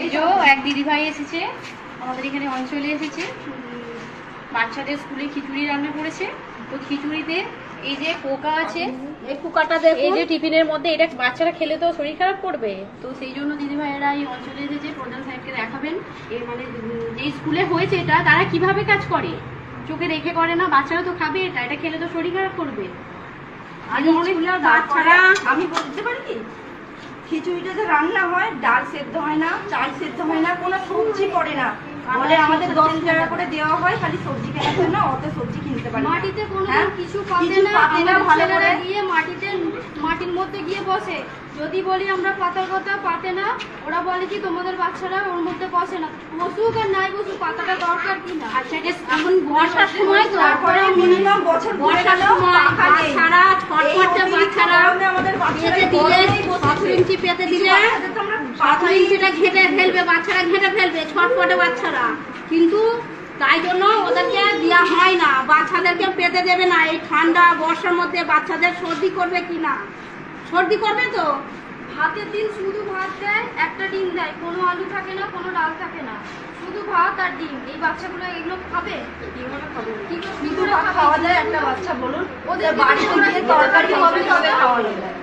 এই যে এক দিদি ভাই এসেছে আমাদের এখানে অঞ্চলে এসেছে। বাচ্চাদের স্কুলে খিচুড়ি রান্না করেছে। তো খিচুড়িতে এই যে পোকা আছে এই পোকাটা এই যে টিফিনের মধ্যে এটা বাচ্চারা খেলে তো শরীর খারাপ করবে। তো সেই জন্য দিদি ভাইয়েরা এই অঞ্চলে এসেছে প্রধান সাহেবকে দেখাবেন। এর মানে যে স্কুলে হয়েছে এটা তারা কীভাবে কাজ করে? চোখে দেখে করে না বাচ্চারা তো খাবে এটা এটা খেলে তো শরীর খারাপ করবে। আমি বলতে পারি কি? খিচুড়িটাতে রান্না হয় ডাল সেদ্ধ হয় না চাল সেদ্ধ হয় না কোনো সবজি পড়ে না বলে আমাদের দশ টাকা করে দেওয়া হয় খালি সবজি কেনার জন্য অত সবজি কিনতে পারি মাটিতে কোনো হ্যাঁ? কিছু পাতে না পাতে না ভালো করে। গিয়ে মাটিতে মাটির মধ্যে গিয়ে বসে যদি বলি আমরা পাতার কথা পাতে না ওরা বলে কি তোমাদের বাচ্চারা ওর মধ্যে বসে না বসুক আর নাই বসুক পাতাটা দরকার কি না আচ্ছা এটা এখন বর্ষার সময় তো তারপরে মিনিমাম বছর বর্ষার সময়। বাচ্চারা ছটফটে বাচ্চারা আমাদের বাচ্চারা পেতে দিলে গরমেই বসে সতেরো আছে। ইঞ্চি পেতে দিলে পাখাই ইঞ্চিটা ঘেটে ফেলবে বাচ্চারা ঘেটে ফেলবে ছটফটে বাচ্চারা। কিন্তু তাই জন্য ওদেরকে দেওয়া হয় না। বাচ্চাদেরকে পেতে দেবে না। এই ঠান্ডা বর্ষার মধ্যে বাচ্চাদের সর্দি করবে কি না? সর্দি করবে তো? ভাতের দিন শুধু ভাত দেয় একটা ডিম দেয়। কোনো আলু থাকে না কোনো ডাল থাকে না। শুধু ভাত আর ডিম। এই বাচ্চাগুলো এগুলো খাবে? কি করে? খাওয়া যায় একটা বাচ্চা বলুন। ওদের বাড়িতে গিয়ে তরকারি করে হবে? তবে খাওয়ানো যায়।